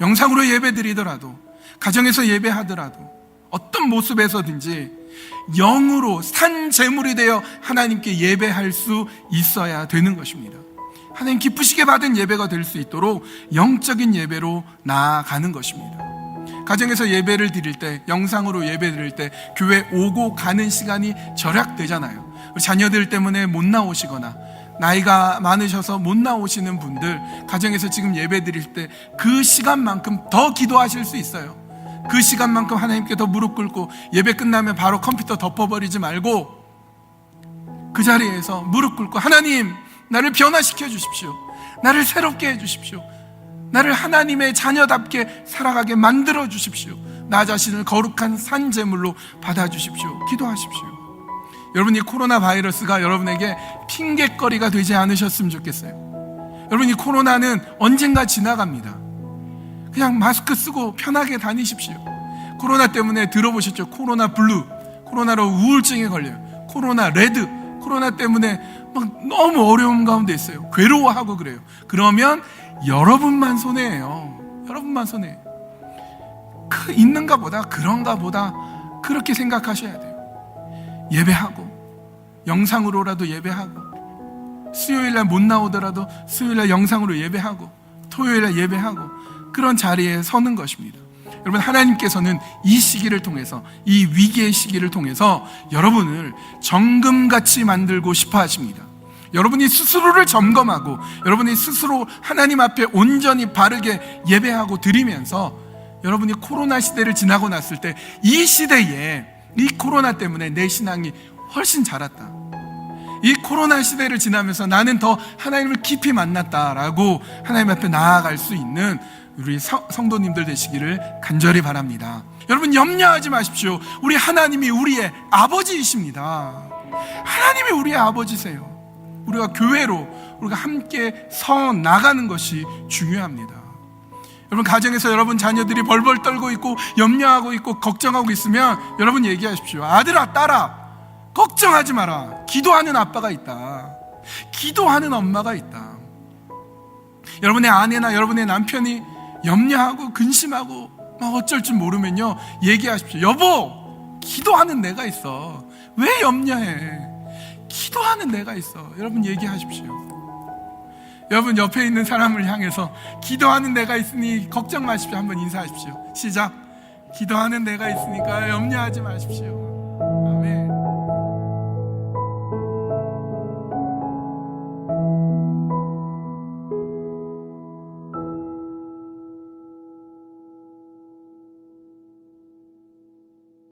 영상으로 예배 드리더라도, 가정에서 예배하더라도, 어떤 모습에서든지 영으로 산 제물이 되어 하나님께 예배할 수 있어야 되는 것입니다. 하나님 기쁘시게 받은 예배가 될 수 있도록 영적인 예배로 나아가는 것입니다. 가정에서 예배를 드릴 때, 영상으로 예배 드릴 때, 교회 오고 가는 시간이 절약되잖아요. 자녀들 때문에 못 나오시거나, 나이가 많으셔서 못 나오시는 분들, 가정에서 지금 예배 드릴 때 그 시간만큼 더 기도하실 수 있어요. 그 시간만큼 하나님께 더 무릎 꿇고 예배 끝나면 바로 컴퓨터 덮어버리지 말고 그 자리에서 무릎 꿇고 하나님, 나를 변화시켜 주십시오. 나를 새롭게 해 주십시오. 나를 하나님의 자녀답게 살아가게 만들어 주십시오. 나 자신을 거룩한 산 제물로 받아 주십시오. 기도하십시오. 여러분 이 코로나 바이러스가 여러분에게 핑계거리가 되지 않으셨으면 좋겠어요. 여러분 이 코로나는 언젠가 지나갑니다. 그냥 마스크 쓰고 편하게 다니십시오. 코로나 때문에 들어보셨죠? 코로나 블루, 코로나로 우울증에 걸려요. 코로나 레드, 코로나 때문에 막 너무 어려움 가운데 있어요. 괴로워하고 그래요. 그러면 여러분만 손해예요. 여러분만 손해. 그 있는가 보다 그런가 보다 그렇게 생각하셔야 돼요. 예배하고 영상으로라도 예배하고 수요일 날 못 나오더라도 수요일 날 영상으로 예배하고 토요일 날 예배하고 그런 자리에 서는 것입니다. 여러분 하나님께서는 이 시기를 통해서 이 위기의 시기를 통해서 여러분을 정금같이 만들고 싶어 하십니다. 여러분이 스스로를 점검하고 여러분이 스스로 하나님 앞에 온전히 바르게 예배하고 드리면서 여러분이 코로나 시대를 지나고 났을 때 이 시대에 이 코로나 때문에 내 신앙이 훨씬 자랐다. 이 코로나 시대를 지나면서 나는 더 하나님을 깊이 만났다라고 하나님 앞에 나아갈 수 있는 우리 성- 성도님들 되시기를 간절히 바랍니다. 여러분 염려하지 마십시오. 우리 하나님이 우리의 아버지이십니다. 하나님이 우리의 아버지세요. 우리가 교회로 우리가 함께 서 나가는 것이 중요합니다. 여러분 가정에서 여러분 자녀들이 벌벌 떨고 있고 염려하고 있고 걱정하고 있으면 여러분 얘기하십시오. 아들아 딸아 걱정하지 마라. 기도하는 아빠가 있다. 기도하는 엄마가 있다. 여러분의 아내나 여러분의 남편이 염려하고 근심하고 막 어쩔 줄 모르면요 얘기하십시오. 여보 기도하는 내가 있어. 왜 염려해? 기도하는 내가 있어. 여러분 얘기하십시오. 여러분 옆에 있는 사람을 향해서 기도하는 내가 있으니 걱정 마십시오. 한번 인사하십시오. 시작. 기도하는 내가 있으니까 염려하지 마십시오. 아멘.